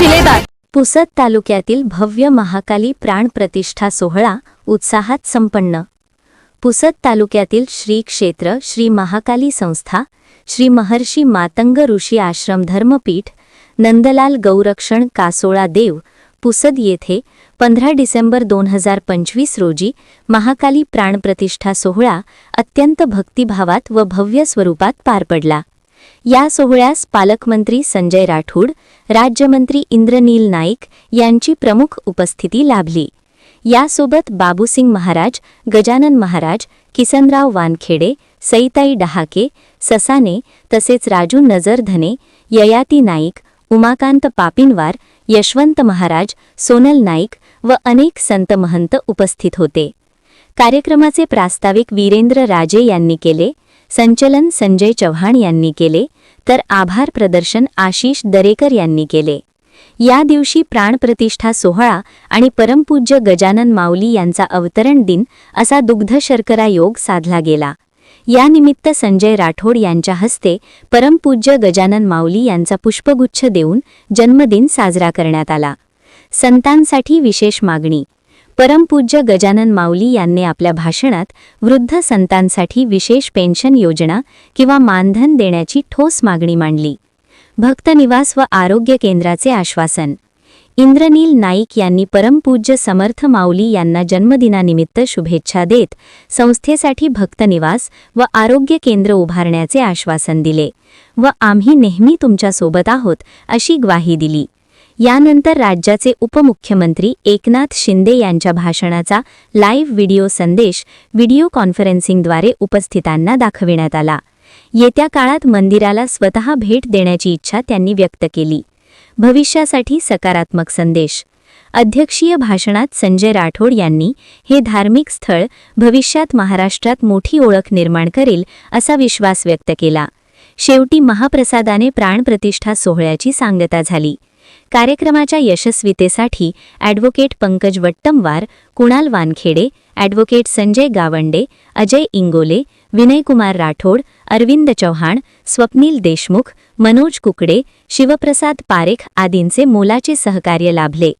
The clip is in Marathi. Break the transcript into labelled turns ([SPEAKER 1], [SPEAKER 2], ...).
[SPEAKER 1] शिलेदार.
[SPEAKER 2] पुसद तालुक्यातील भव्य महाकाली प्राण प्रतिष्ठा सोहळा उत्साहात संपन्न. पुसद तालुक्यातील श्री क्षेत्र श्री महाकाली संस्था श्री महर्षी मातंग ऋषी आश्रम धर्मपीठ नंदलाल गौरक्षण कासोळा देव पुसद येथे पंधरा डिसेंबर दोन हजार पंचवीस रोजी महाकाली प्राणप्रतिष्ठा सोहळा अत्यंत भक्तिभावात व भव्य स्वरूपात पार पडला. या सोहळ्यास पालकमंत्री संजय राठोड राज्यमंत्री इंद्रनील नाईक यांची प्रमुख उपस्थिती लाभली. यासोबत बाबूसिंग महाराज गजानन महाराज किसनराव वानखेडे सईताई डहाके ससाने तसेच राजू नजरधने ययाती नाईक उमाकांत पापिनवार यशवंत महाराज सोनल नाईक व अनेक संत महंत उपस्थित होते. कार्यक्रमाचे प्रास्ताविक वीरेंद्र राजे यांनी केले. संचलन संजय चव्हाण यांनी केले तर आभार प्रदर्शन आशिष दरेकर यांनी केले. या दिवशी प्राणप्रतिष्ठा सोहळा आणि परमपूज्य गजानन माऊली यांचा अवतरण दिन असा दुग्ध शर्करा योग साधला गेला. यानिमित्त संजय राठोड यांच्या हस्ते परमपूज्य गजानन माऊली यांचा पुष्पगुच्छ देऊन जन्मदिन साजरा करण्यात आला. संतांसाठी विशेष मागणी परमपूज्य गजानन माऊली यांनी आपल्या भाषणात वृद्ध संतांसाठी विशेष पेन्शन योजना किंवा मानधन देण्याची ठोस मागणी मांडली. भक्तनिवास व आरोग्य केंद्राचे आश्वासन. इंद्रनील नाईक यांनी परमपूज्य समर्थ माऊली यांना जन्मदिनानिमित्त शुभेच्छा देत संस्थेसाठी भक्तनिवास व आरोग्य केंद्र उभारण्याचे आश्वासन दिले व आम्ही नेहमी तुमच्यासोबत आहोत अशी ग्वाही दिली. यानंतर राज्याचे उपमुख्यमंत्री एकनाथ शिंदे यांच्या भाषणाचा लाईव्ह व्हिडिओ संदेश व्हिडिओ कॉन्फरन्सिंगद्वारे उपस्थितांना दाखविण्यात आला. येत्या काळात मंदिराला स्वतः भेट देण्याची इच्छा त्यांनी व्यक्त केली. भविष्यासाठी सकारात्मक संदेश. अध्यक्षीय भाषणात संजय राठोड यांनी हे धार्मिक स्थळ भविष्यात महाराष्ट्रात मोठी ओळख निर्माण करेल असा विश्वास व्यक्त केला. शेवटी महाप्रसादाने प्राणप्रतिष्ठा सोहळ्याची सांगता झाली. कार्यक्रमाच्या यशस्वीतेसाठी ॲडव्होकेट पंकज वट्टमवार कुणाल वानखेडे ॲडव्होकेट संजय गावंडे अजय इंगोले विनयकुमार राठोड अरविंद चव्हाण स्वप्नील देशमुख मनोज कुकडे शिवप्रसाद पारेख आदींचे मोलाचे सहकार्य लाभले.